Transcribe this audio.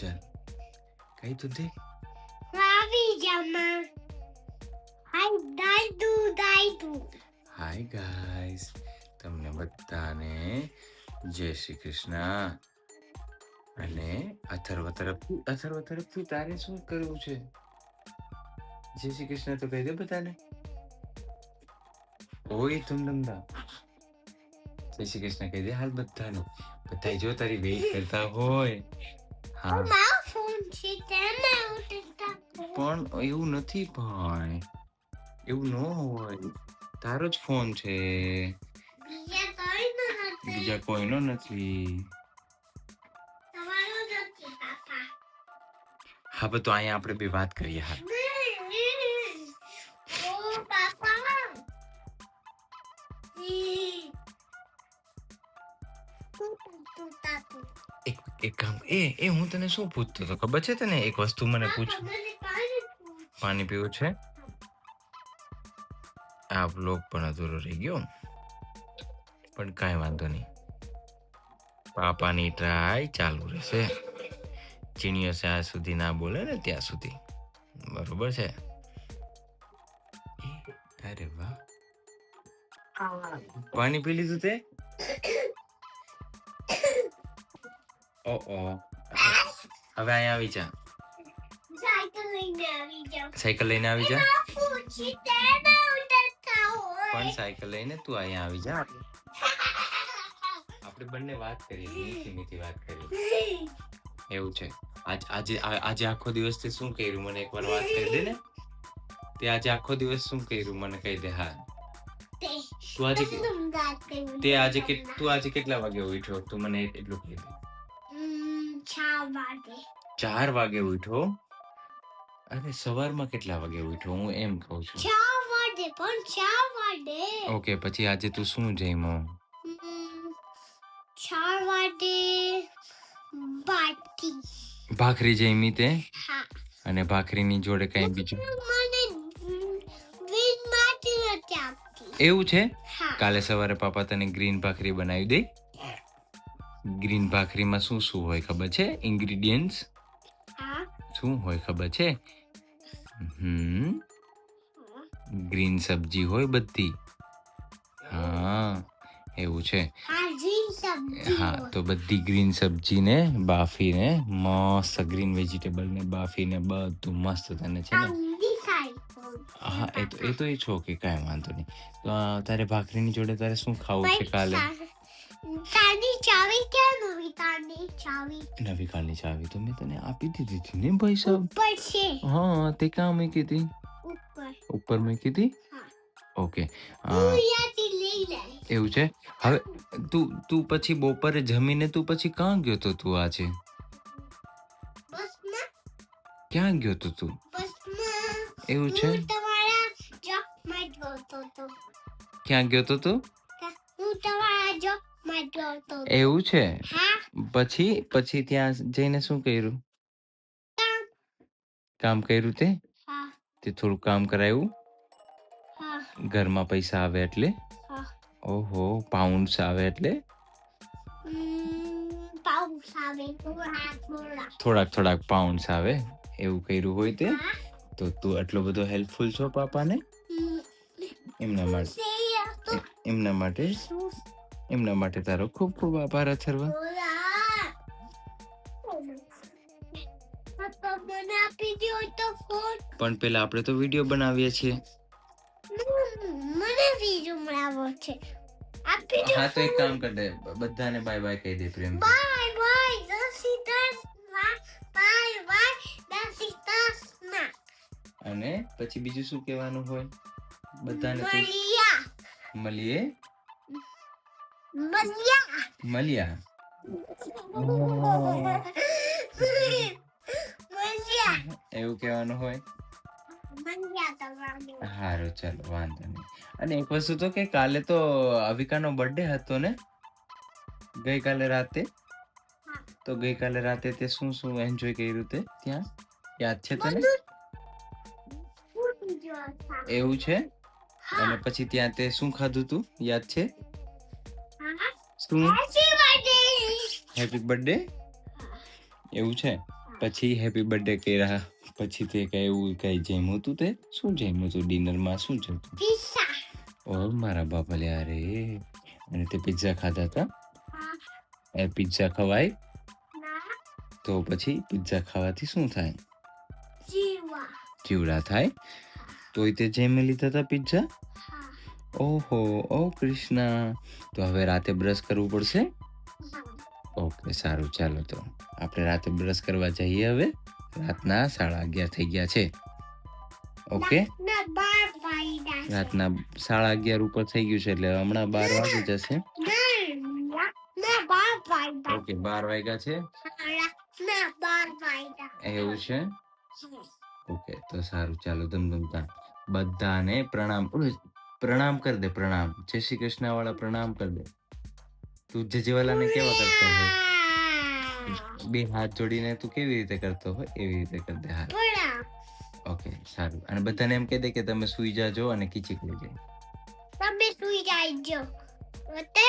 ચાલ કઈ તું દે આવી જમા હાય દાદુ દાદુ હાય ગાઈસ તમને બધાને જય શ્રી કૃષ્ણ. અને અથર્વ તરફથી અથર્વ તરફથી તારે શું કરવું છે? જય શ્રી કૃષ્ણ તો કહી દે બધાને. ઓય તુમ જય શ્રી કૃષ્ણ કહી દે હાલ બધાને. બધા જો તારી વેઇટ કરતા હોય. પણ એવું નથી ભાઈ. એવું ન હોય. તારો જ ફોન છે. બીજા કોઈનો નથી. હા તો અહીંયા આપણે બે વાત કરીએ હા. તું તાતું. એક કામ એ એ હું તને શું પૂછતો હતો? ખબર છે તને એક વસ્તુ મને પૂછ? પાણી પીવું છે? આ બ્લોગ પણ અધૂરો રહી ગયો. પણ કાંઈ વાંધો નહીં. પાપાની ટ્રાય ચાલુ રહેશે. ચીણીઓ ત્યાં સુધી ના બોલે ને ત્યાં સુધી. બરોબર છે? અરે વાહ. પાણી પી લીધું તે? ઓ હવે અહીંયા આવી જા. સાયકલ લઈને આવી જા. પણ સાયકલ લઈને? તું અહીંયા આવી જા. આપણે બંને વાત કરી મીઠી મીઠી વાત કરી એવું છે. આજે આજે આખો દિવસ તે શું કર્યું? મને એકવાર વાત કરી દે ને. તે આજે આખો દિવસ શું કર્યું? મને કહી દે હા. તું આજે તે આજે તું આજે કેટલા વાગે ઉઠ્યો? તું મને એટલું કહી દે. ચાર વાગે. ઉઠો. અરે સવારમાં કેટલા વાગે ઉઠો? હું એમ કહું છું. ચાર વાગે પણ ચાર વાગે. ઓકે પછી આજે તું શું જઈમો ચાર વાગે ભાખરી. ભાખરી જઈમી તે? હા. અને ભાખરીની જોડે કઈ બીજું? એવું છે? કાલે સવારે પાપા તને ગ્રીન ભાખરી બનાવી દઈ ગ્રીન ભાખરીમાં શું શું હોય ખબર છે? ઇન્ગ્રીડિયન્ટ્સ શું હોય ખબર છે? હમ. ગ્રીન સબ્જી હોય બધી. હા એવું છે. હા. તો બધી ગ્રીન સબ્જીને બાફીને મસ્ત ગ્રીન વેજીટેબલને બાફીને બધું મસ્ત તને છે ને? હા એ તો એ તો એ છો કે કાંઈ વાંધો નહીં. તો તારે ભાખરીની જોડે તારે શું ખાવું છે કાલે? તાની ચાવી ક્યાં નવી? તાની ચાવી. નવી કાલની ચાવી તો મેં તને આપી દીધી હતી ને ભાઈ સાહેબ. ઉપર છે. હા તે ક્યાં મેં કીધી ઉપર. ઉપર મેં કીધી હા. ઓકે. એવું છે? હવે તું તું પછી બપોરે જમીને તું પછી ક્યાં ગયો તો તું આજે? ક્યાં ગયો તો તું? એવું છે? ક્યાં ગયો તો? તું હું તમારા એવું છે? પછી પછી ત્યાં જઈને શું કર્યું? કામ. કર્યું તે? તે થોડું કામ કરાયું? ઘરમાં પૈસા આવે એટલે? ઓહો પાઉન્ડ્સ આવે એટલે? થોડાક થોડાક. પાઉન્ડ્સ આવે. એવું કર્યું હોય તે? તો તું આટલો બધો હેલ્પફુલ છો પાપાને? એમના માટે એમના માટે એમના માટે તારો ખૂબ ખૂબ આભાર અથર્વા. પણ પેલા આપણે તો વીડિયો બનાવીએ છીએ. મને વીડિયો બનાવવો છે. હા તો એક કામ કર દે. બધાને બાય બાય કહી દે પ્રેમ. બાય બાય દસી દસ બાય બાય દસી દસ ના અને પછી બીજું શું કહેવાનું હોય? બધાને મળીએ. મળ્યા મળ્યા એવું કહેવાનું હોય? સારું ચાલો વાંધો નહીં. અને એક વસ્તુ તો કે કાલે તો અવિકાનો બર્થડે હતો ને? ગઈકાલે રાતે. તો ગઈકાલે રાતે તે શું શું એન્જોય કર્યું તે? ત્યાં? યાદ છે તને. એવું છે? અને પછી ત્યાં તે શું ખાધું તું? યાદ છે? શું? હેપી બર્થડે એવું છે? પછી હેપી બર્થડે કર્યા. પછી તે કઈ એવું કઈ જમ્યું હતું તે? શું જમ્યું હતું ડિનરમાં? શું જમ્યું પિઝા ઓ મારા બાપા લે અરે અને તે પિઝા ખાધા હતા એ પિઝા ખવાય? તો પછી પિઝા ખાવાથી શું થાય? જીવડા થાય? તોય તે જમી લીધા હતા પિઝા ઓહો ઓ કૃષ્ણ. તો હવે રાતે બ્રશ કરવું પડશે? ઓકે સારું ચાલો તો. આપણે રાતે બ્રશ કરવા જઈએ હવે. રાતના સાડા અગિયાર થઈ ગયા છે. ઓકે. રાતના સાડા અગિયાર ઉપર થઈ ગયું છે એટલે હમણાં બાર વાગી જશે. ઓકે બાર વાગ્યા છે? એવું છે? ઓકે તો સારું ચાલો ધમધમતા. બધાને પ્રણામ. પ્રણામ કર દે પ્રણામ. જય શ્રી કૃષ્ણ વાળા પ્રણામ કર દે. તું જજેવાલાને કેવા કરતો હોય? બે હાથ જોડીને તું કેવી રીતે કરતો હોય એવી રીતે કર દે હાથ ઓકે સારું. અને બધાને એમ કહી દે કે તમે સુઈ જાજો અને કીચી કરી જાય તમે સુઈ જાયજો ઓકે?